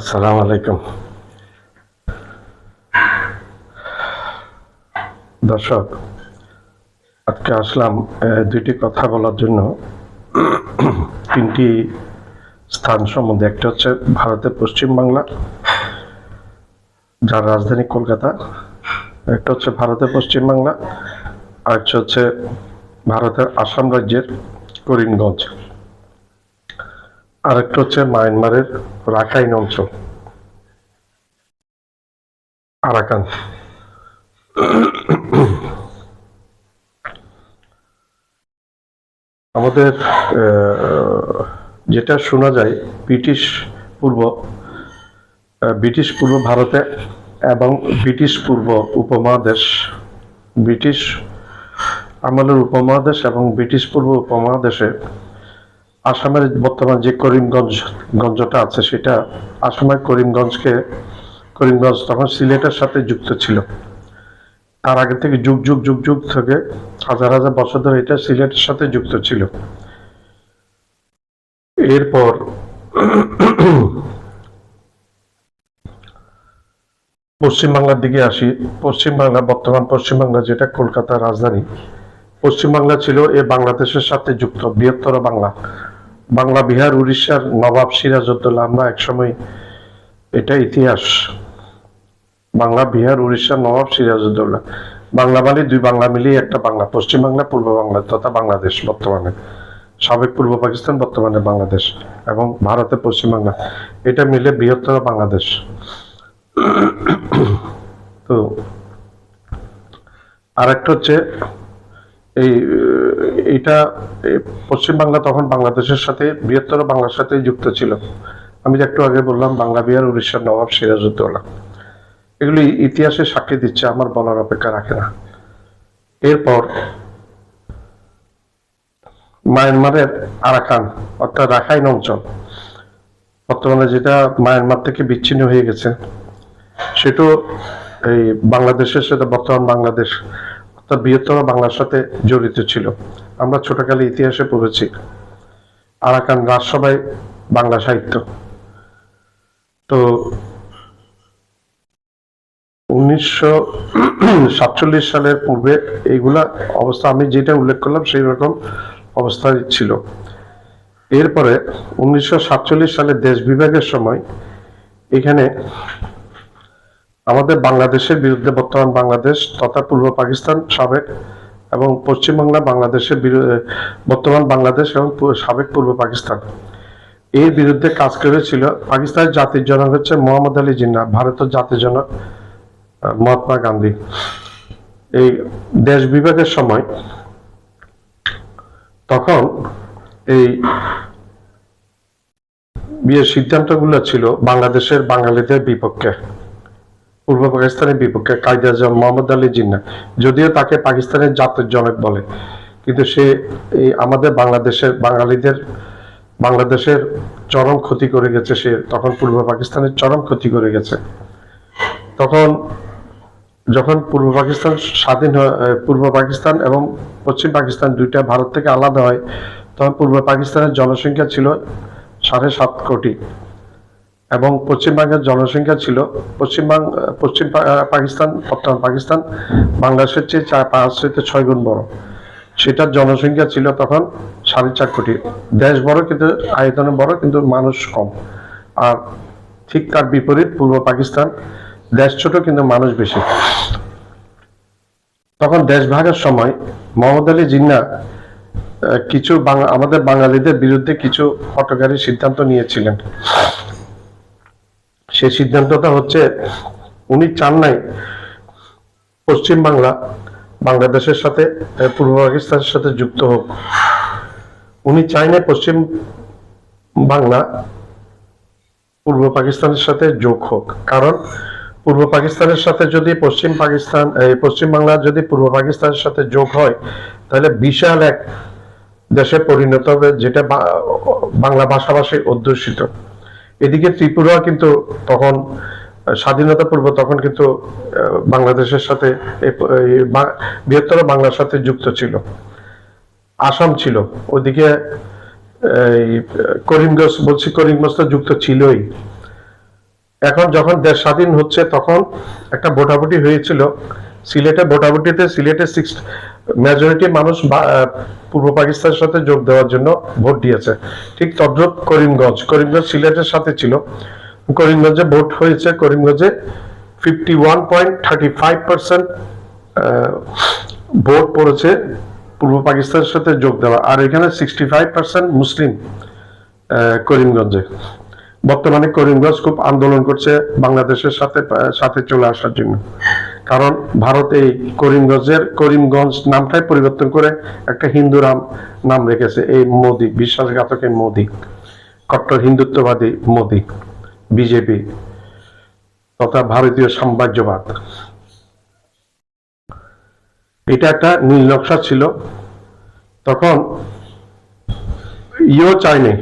আসসালামু আলাইকুম। দর্শক, আজকে আসলাম দুইটি কথা বলার জন্য। তিনটি স্থান সম্বন্ধে, একটা হচ্ছে ভারতের পশ্চিম বাংলা, যার রাজধানী কলকাতা। একটা হচ্ছে ভারতের পশ্চিম বাংলা, আর হচ্ছে ভারতের আসাম রাজ্যের করিমগঞ্জ। আরেকটা হচ্ছে মায়ানমারের রাখাইন অঞ্চল। আরাকান। আমাদের যেটা শোনা যায়, ব্রিটিশ পূর্ব ব্রিটিশ পূর্ব ভারতে এবং ব্রিটিশ পূর্ব উপমহাদেশ, ব্রিটিশ আমলের উপমহাদেশ এবং ব্রিটিশ পূর্ব উপমহাদেশে আসামের বর্তমান যে করিমগঞ্জ গঞ্জটা আছে, সেটা আসামের করিমগঞ্জকে, করিমগঞ্জ তখন সিলেটের সাথে যুক্ত ছিল। তার আগে থেকে যুগ যুগ যুগ যুগ থেকে হাজার হাজার বছর ধরে এটা সিলেটের সাথে যুক্ত ছিল। এরপর পশ্চিমবাংলার দিকে আসি। পশ্চিমবাংলা, বর্তমান পশ্চিমবাংলা যেটা কলকাতার রাজধানী। পশ্চিমবাংলা ছিল এ বাংলাদেশের সাথে যুক্ত, বৃহত্তর বাংলা। বাংলা, বিহার, উড়িষ্যার নবাব সিরাজউদ্দৌলা, আমরা একসময় এটা ইতিহাস। বাংলা, বিহার, উড়িষ্যার নবাব সিরাজউদ্দৌলা। বাংলা মানে দুই বাংলা মিলিয়ে একটা বাংলা, পশ্চিমবাংলা, পূর্ব বাংলা তথা বাংলাদেশ বর্তমানে। সাবেক পূর্ব পাকিস্তান, বর্তমানে বাংলাদেশ এবং ভারতের পশ্চিমবাংলা। এটা মিলে বৃহত্তর বাংলাদেশ। তো আরেকটা হচ্ছে এই এটা পশ্চিমবাংলা তখন বাংলাদেশের সাথে, বৃহত্তর বাংলার সাথে যুক্ত ছিল। আমি একটু আগে বললাম, বাংলা বিহার, উড়িষ্যার নবাব সিরাজউদ্দৌলা। এগুলি ইতিহাসে সাক্ষী দিচ্ছে, আমার বলার অপেক্ষা রাখে না। এরপর মায়ানমারের আরাকান, অর্থাৎ রাখাইন অঞ্চল, বর্তমানে যেটা মায়ানমার থেকে বিচ্ছিন্ন হয়ে গেছে সেটাও এই বাংলাদেশের সাথে, বর্তমান বাংলাদেশ অর্থাৎ বৃহত্তর বাংলার সাথে জড়িত ছিল। আমরা ছোটকালে ইতিহাসে পড়েছি। আরাকান রাজসভায় বাংলা সাহিত্য। তো উনিশশো সাতচল্লিশ সালের পূর্বে এইগুলা অবস্থা আমি যেটা উল্লেখ করলাম সেই রকম অবস্থায় ছিল। এরপরে উনিশশো সাতচল্লিশ সালে দেশ বিভাগের সময় এখানে আমাদের বাংলাদেশের বিরুদ্ধে বর্তমান বাংলাদেশ তথা পূর্ব পাকিস্তান, সাবেক এবং পশ্চিমবাংলা বাংলাদেশের বর্তমান বাংলাদেশ এবং সাবেক পূর্ব পাকিস্তান। এর বিরুদ্ধে কাজ করেছিল পাকিস্তানের জাতির জনক হচ্ছে মোহাম্মদ আলী জিন্না ভারতের জাতির জনক মহাত্মা গান্ধী। এই দেশ বিভাগের সময় তখন এই বিয়ের সিদ্ধান্তগুলো ছিল বাংলাদেশের বাঙালিদের বিপক্ষে। পূর্ব পাকিস্তানের বিপক্ষে কায়দা আজম মোহাম্মদ আলী জিন্না। যদিও তাকে পাকিস্তানের জাতের জনক বলে। কিন্তু সে এই আমাদের বাংলাদেশের বাঙালিদের, বাংলাদেশের চরম ক্ষতি করে গেছে সে। তখন পূর্ব পাকিস্তানের চরম ক্ষতি করে গেছে। তখন যখন পূর্ব পাকিস্তান স্বাধীন পূর্ব পাকিস্তান এবং পশ্চিম পাকিস্তান দুইটা ভারত থেকে আলাদা হয়, তখন পূর্ব পাকিস্তানের জনসংখ্যা ছিল সাড়ে সাত কোটি। এবং পশ্চিমবঙ্গের জনসংখ্যা ছিল পশ্চিমবাং পশ্চিম পাকিস্তান, বর্তমান পাকিস্তান, বাংলাদেশের চেয়ে চার, পাঁচ থেকে ছয় গুণ বড়। সেটার জনসংখ্যা ছিল তখন সাড়ে চার কোটি। দেশ বড় কিন্তু, আয়তনে বড়, কিন্তু মানুষ কম। আর ঠিক তার বিপরীত পূর্ব পাকিস্তান, দেশ ছোট কিন্তু মানুষ বেশি। তখন দেশ ভাগের সময় মোহাম্মদ আলী জিন্না কিছু আমাদের বাঙালিদের বিরুদ্ধে কিছু হটকারী সিদ্ধান্ত নিয়েছিলেন। সেই সিদ্ধান্তটা হচ্ছে, উনি চান নাই পশ্চিম বাংলা বাংলাদেশের সাথে পূর্ব পাকিস্তানের সাথে যুক্ত হোক। উনি চাই না পশ্চিম বাংলা পূর্ব পাকিস্তানের সাথে যোগ হোক। কারণ পূর্ব পাকিস্তানের সাথে যদি পশ্চিম পাকিস্তান পশ্চিম বাংলা যদি পূর্ব পাকিস্তানের সাথে যোগ হয়, তাহলে বিশাল এক দেশে পরিণত হবে, যেটা বাংলা ভাষাভাষী অধ্যুষিত। এদিকে ত্রিপুরা কিন্তু তখন স্বাধীনতা পূর্ব তখন কিন্তু বাংলাদেশের সাথে বৃহত্তর বাংলার সাথে যুক্ত ছিল। আসাম ছিল। ওদিকে করিমগঞ্জ, বলছি করিমগঞ্জ তো যুক্ত ছিলই। এখন যখন দেশ স্বাধীন হচ্ছে তখন একটা ভোটাভুটি হয়েছিল। সিলেটে ভোটাভুটিতে সিলেটে সিক্স মেজরিটি মানুষ পূর্ব পাকিস্তানের সাথে যোগ দেওয়ার জন্য ভোট দিয়েছে। ঠিক তদ্রুপ করিমগঞ্জ করিমগঞ্জ সিলেটের সাথে ছিল। করিমগঞ্জে ভোট হয়েছে করিমগঞ্জে ফিফটি ভোট পড়েছে পূর্ব পাকিস্তানের সাথে যোগ দেওয়া। আর এখানে সিক্সটি মুসলিম করিমগঞ্জে। বর্তমানে করিমগঞ্জ খুব আন্দোলন করছে বাংলাদেশের সাথে সাথে চলে আসার জন্য। কারণ ভারত এই করিমগঞ্জের করিমগঞ্জ নামটাই পরিবর্তন করে একটা হিন্দু নাম নাম রেখেছে, এই মোদি, বিশ্বাসঘাতক মোদি, কট্টর হিন্দুত্ববাদী মোদি, বিজেপি তথা ভারতীয় সাম্রাজ্যবাদ। এটা একটা নীল নকশা ছিল। তখন ইও চায়নি।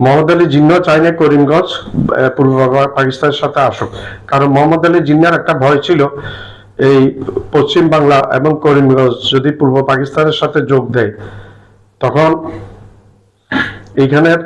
মোহাম্মদ আলী জিন্নাও চায়নি করিমগঞ্জ পূর্ব পাকিস্তানের সাথে আসুক। কারণ মোহাম্মদ আলী জিন্নার একটা ভয় ছিল এই পশ্চিম বাংলা এবং করিমগঞ্জ যদি পূর্ব পাকিস্তানের সাথে যোগ দেয়। তখন এইখানের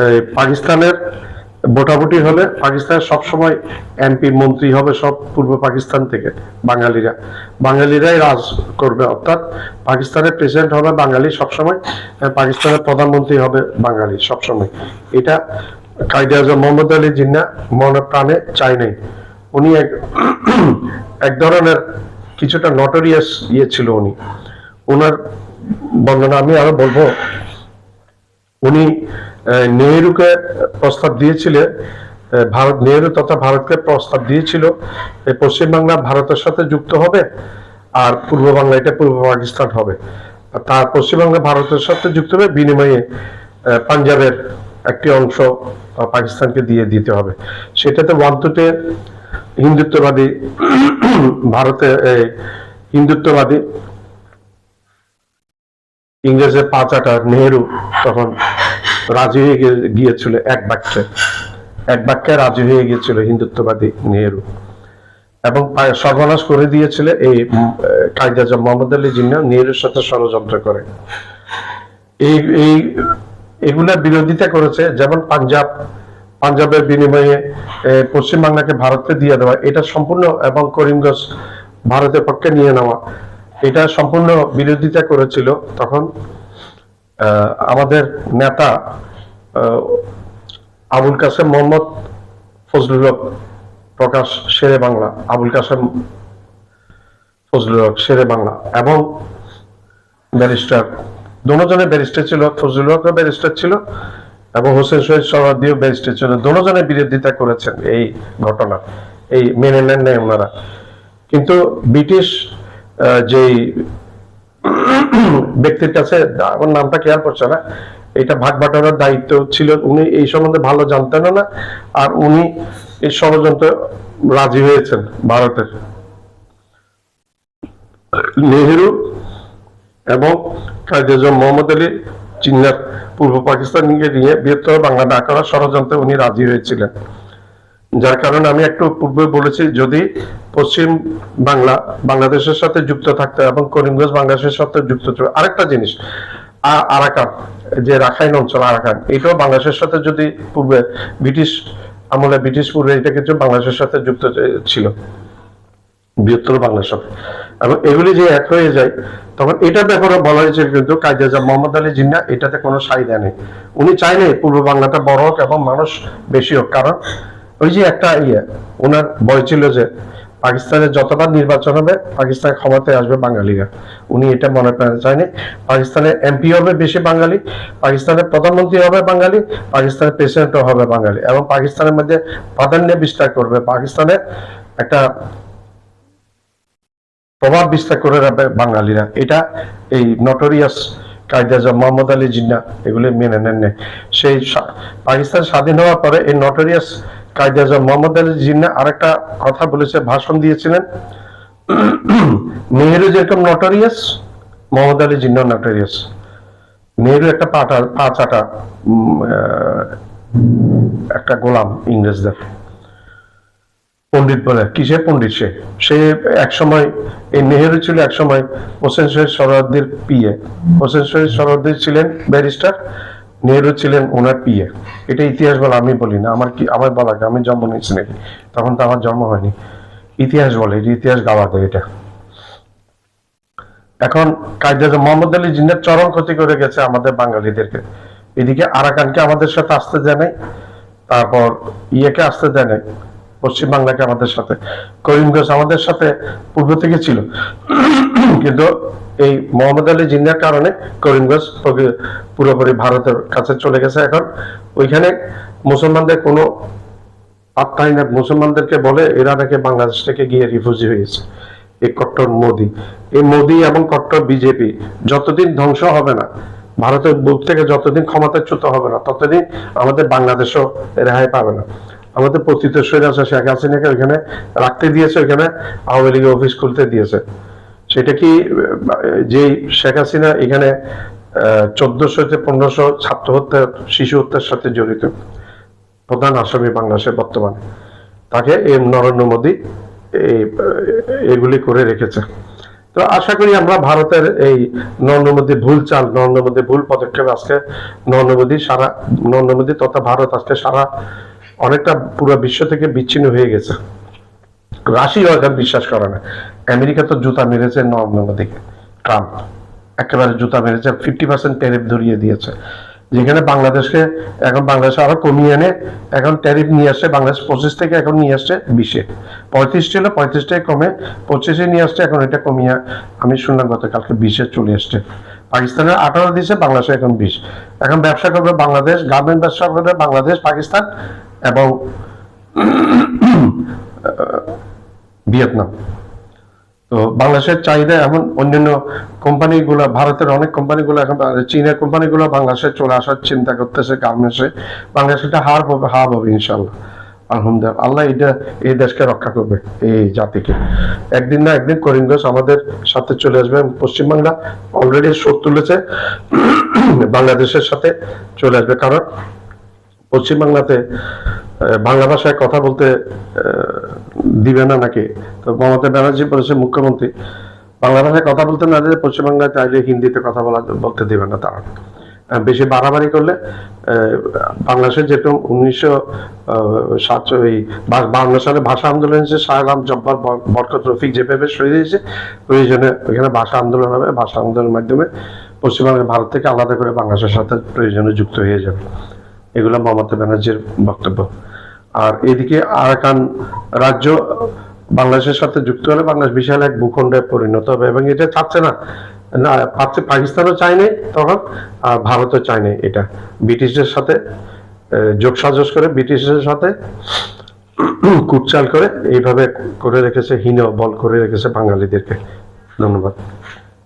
এই, পাকিস্তানের ভোটাভুটি হলে পাকিস্তানের সবসময় এমপি, মন্ত্রী হবে সব পূর্ব পাকিস্তান থেকে বাঙালিরা। বাঙালিরাই রাজ করবে, অর্থাৎ পাকিস্তানের প্রেসিডেন্ট হবে বাঙালি সবসময় পাকিস্তানের প্রধানমন্ত্রী হবে বাঙালি সবসময়। এটা কায়দে মোহাম্মদ আলী জিন্না মনে প্রাণে চাই নাই। উনি এক এক ধরনের কিছুটা নটোরিয়াস ইয়ে ছিল উনি। ওনার বর্ণনা আমি আরও বলব। উনি নেহেরুকে প্রস্তাব দিয়েছিলেন ভারত নেহেরু তথা ভারতকে প্রস্তাব দিয়েছিল পশ্চিমবাংলা ভারতের সাথে যুক্ত হবে আর পূর্ব বাংলা এটা পূর্ব পাকিস্তান হবে। তার পশ্চিমবাংলা ভারতের সাথে যুক্ত হবে বিনিময়ে পাঞ্জাবের একটি অংশ পাকিস্তানকে দিয়ে দিতে হবে। সেটাতে ওয়ান টুতে হিন্দুত্ববাদী, ভারতে হিন্দুত্ববাদী, ইংরেজের পাঁচাটা নেহেরু তখন রাজি হয়ে গিয়েছিল এক বাক্যে। এক বাক্যে রাজি হয়ে গিয়েছিল হিন্দুত্ববাদী নেহেরু। এবং সর্বনাশ করে দিয়েছিল এই কায়দা আজম মোহাম্মদ আলী জিন্না নেহেরুর সাথে ষড়যন্ত্র করে। এই এই এগুলা বিরোধিতা করেছে। যেমন পাঞ্জাব পাঞ্জাবের বিনিময়ে পশ্চিমবাংলাকে ভারতকে দিয়ে দেওয়া। এটা সম্পূর্ণ এবং করিমগঞ্জ ভারতের পক্ষে নিয়ে নেওয়া। এটা সম্পূর্ণ বিরোধিতা করেছিল। তখন আমাদের নেতা আবুল কাসেম মোহাম্মদ ফজলুল হক প্রকাশ শেরে বাংলা। আবুল কাসেম ফজলুল হক শেরে বাংলা এবং ব্যারিস্টার দোনোজনে ব্যারিস্টার ছিল, ফজলুল হক ব্যারিস্টার ছিল এবং হোসেন শহীদ সরাদিও ব্যারিস্টার ছিল। দোনোজনে বিরোধিতা করেছেন এই ঘটনা, এই মেনে নেন নাই ওনারা। কিন্তু ব্রিটিশ যেই ব্যক্তির কাছে আমার নামটা খেয়াল পড়ছে না। এটা ভাগ বাটোয়ারার দায়িত্ব ছিল। উনি এই সম্বন্ধে ভালো জানতেন না আর উনি এই ষড়যন্ত্র রাজি হয়েছেন ভারতের। নেহেরু এবং মোহাম্মদ আলী জিন্নার পূর্ব পাকিস্তানকে নিয়ে বৃহত্তর বাংলা না করার ষড়যন্ত্রে উনি রাজি হয়েছিলেন। যার কারণে আমি একটু পূর্বে বলেছি, যদি পশ্চিম বাংলা, বাংলাদেশের সাথে যুক্ত থাকতে এবং করিমগঞ্জ বাংলাদেশের সাথে যুক্ত ছিল আরেকটা জিনিস আরাকান, যে রাখাইন অঞ্চল, আরাকান, এটাও বাংলাদেশের সাথে যদি পূর্বে ব্রিটিশ আমলে ব্রিটিশ পূর্বে এটা কিন্তু বাংলাদেশের সাথে যুক্ত ছিল, বৃহত্তর বাংলার সাথে এবং এগুলি যে এক হয়ে যায়, তখন এটার ব্যাপারে বলা হয়েছে কিন্তু আজম মোহাম্মদ আলী জিন্না এটাতে কোনো সাইদা নেই। উনি চাইলে পূর্ব বাংলাটা বড় হোক এবং মানুষ বেশি হোক, কারণ ওই যে একটা ইয়ে ওনার ভয় ছিল যে পাকিস্তানের যতবার নির্বাচন হবে, পাকিস্তান ক্ষমতায় আসবে বাঙালিরা। উনি এটা মনে প্রাণে চায়নি পাকিস্তানের এমপি হবে বেশি বাঙালি, পাকিস্তানের প্রধানমন্ত্রী হবে বাঙালি, পাকিস্তানের প্রেসিডেন্টও হবে বাঙালি এবং পাকিস্তানের মধ্যে প্রাধান্য বিস্তার করবে। পাকিস্তানের একটা প্রভাব বিস্তার করে রাখবে বাঙালিরা। এটা এই নটোরিয়াস কায়দা আজম মোহাম্মদ আলী জিন্না, এগুলি মেনে নেন সেই পাকিস্তান স্বাধীন হওয়ার পরে এই নটোরিয়াস কায়দা আজম মোহাম্মদ আলী জিন্না আরেকটা কথা বলেছে, ভাষণ দিয়েছিলেন। যেরকম নটোরিয়াস মোহাম্মদ আলী জিন্না নটোরিয়াস একটা পাটা একটা গোলাম ইংরেজদের। পণ্ডিত বলে, কিসের পণ্ডিত সে? সে এক সময় এই নেহেরু ছিল এক সময় হোসেন শহীদ সরওয়ার্দির পিএ। হোসেন শহীদ সরওয়ার্দি ছিলেন ব্যারিস্টার। নেহরু ছিলেন ওনার পিএ এটা ইতিহাস বলে আমি বলি না, আমার কি, আমার বলা আমি জন্ম নিয়েছি নাকি তখন তো আমার জন্ম হয়নি। ইতিহাস বলে ইতিহাস গাওয়া দেয় এটা। এখন কায়দা মোহাম্মদ আলী জিন্নার চরম ক্ষতি করে গেছে আমাদের বাঙালিদেরকে। এদিকে আরাকানকে আমাদের সাথে আসতে দেয় তারপর ইয়েকে আসতে দেয় নাই পশ্চিম বাংলাকে আমাদের সাথে। করিমগঞ্জ আমাদের সাথে পূর্ব থেকে ছিল। কিন্তু এই মোহাম্মদ আলী জিন্নার কারণে করিমগঞ্জ পুরোপুরি ভারতের কাছে চলে গেছে এখন। ওইখানে মুসলমানদের কোনো পাত্তাই না মুসলমানদেরকে বলে এরা নাকি বাংলাদেশ থেকে গিয়ে রিফিউজি হয়েছে। এই কট্টর মোদি। এই মোদি এবং কট্টর বিজেপি যতদিন ধ্বংস হবে না, ভারতের বুক থেকে যতদিন ক্ষমতাচ্যুত হবে না, ততদিন আমাদের বাংলাদেশও রেহাই পাবে না। আমাদের পতিত আছে শেখ হাসিনাকে ওইখানে রাখতে দিয়েছে, ওইখানে আওয়ামী লীগের অফিস খুলতে দিয়েছে। সেটা কি যে শেখ হাসিনা এখানে চোদ্দশো থেকে পনেরোশো ছাত্র হত্যা, শিশু হত্যার সাথে জড়িত, প্রধান আসামি বাংলাদেশের বর্তমানে, তাকে এই নরেন্দ্র মোদী এগুলি করে রেখেছে। তো আশা করি আমরা ভারতের এই নরেন্দ্র মোদী ভুল চাল, নরেন্দ্র মোদী ভুল পদক্ষেপ আজকে, নরেন্দ্র মোদী সারা, নরেন্দ্র মোদী তথা ভারত আজকে সারা অনেকটা পুরো বিশ্ব থেকে বিচ্ছিন্ন হয়ে গেছে। রাশিও এখন বিশ্বাস করে না। আমেরিকা তো জুতা মেরেছে নরেন্দ্র মোদীকে ট্রাম্প। একেবারে জুতা মেরেছে ফিফটি পার্সেন্ট ট্যারিফ ধরিয়ে দিয়েছে। যেখানে বাংলাদেশকে এখন বাংলাদেশ আরও কমিয়ে এনে, এখন ট্যারিফ নিয়ে আসছে, বাংলাদেশ পঁচিশ থেকে এখন নিয়ে আসছে বিশে। পঁয়ত্রিশ ছিল, পঁয়ত্রিশ থেকে কমে, পঁচিশে নিয়ে আসছে, এখন এটা কমিয়ে আমি শুনলাম গতকালকে বিশে চলে আসছে পাকিস্তানের আঠারো দিয়েছে বাংলাদেশে এখন বিশ। এখন ব্যবসা করবে বাংলাদেশ গার্মেন্ট ব্যবসা করবে বাংলাদেশ, পাকিস্তান এবং ভিয়েতনাম। তো বাংলাদেশের চাহিদা এখন অন্যান্য কোম্পানিগুলো, ভারতের অনেক কোম্পানিগুলো এখন চীনের কোম্পানিগুলো বাংলাদেশে চলে আসার চিন্তা করতেছে গার্মেন্টসে বাংলাদেশ একটা হার হবে হাব হবে ইনশাল্লাহ। আলহামদুলিল্লাহ, আল্লাহ এটা এই দেশকে রক্ষা করবে, এই জাতিকে। একদিন না একদিন করিমগঞ্জ আমাদের সাথে চলে আসবে পশ্চিমবাংলা অলরেডি শোধ তুলেছে, বাংলাদেশের সাথে চলে আসবে। কারণ পশ্চিমবাংলাতে বাংলা ভাষায় কথা বলতে দিবে না নাকি? তো মমতা ব্যানার্জি বলেছে, মুখ্যমন্ত্রী, বাংলা ভাষায় কথা বলতে না দিলে পশ্চিমবাংলায় চাইলে হিন্দিতে কথা বলা, বলতে দিবে না তারা। বেশি বাড়াবাড়ি করলে বাংলাদেশে যেরকম উনিশশো সাত, এই সালে ভাষা আন্দোলন হয়েছে শাহরাম জব্বার বরকত রফিক যেভাবে সরে দিয়েছে, প্রয়োজনে ওইখানে ভাষা আন্দোলন হবে, ভাষা আন্দোলনের মাধ্যমে পশ্চিমবঙ্গের ভারত থেকে আলাদা করে বাংলাদেশের সাথে প্রয়োজনে যুক্ত হয়ে যাবে। এগুলো মমতা ব্যানার্জির বক্তব্য। আর এদিকে আরাকান রাজ্য বাংলাদেশের সাথে যুক্ত হলে বাংলাদেশ বিশাল এক ভূখণ্ডে পরিণত হবে এবং এটা চাচ্ছে না। না পাকিস্তানও চায়নি তখন, আর ভারতও চায়নি এটা। ব্রিটিশদের সাথে যোগ সাজস করে ব্রিটিশদের সাথে কুটচাল করে এইভাবে করে রেখেছে হীন বল করে রেখেছে বাঙালিদেরকে। ধন্যবাদ।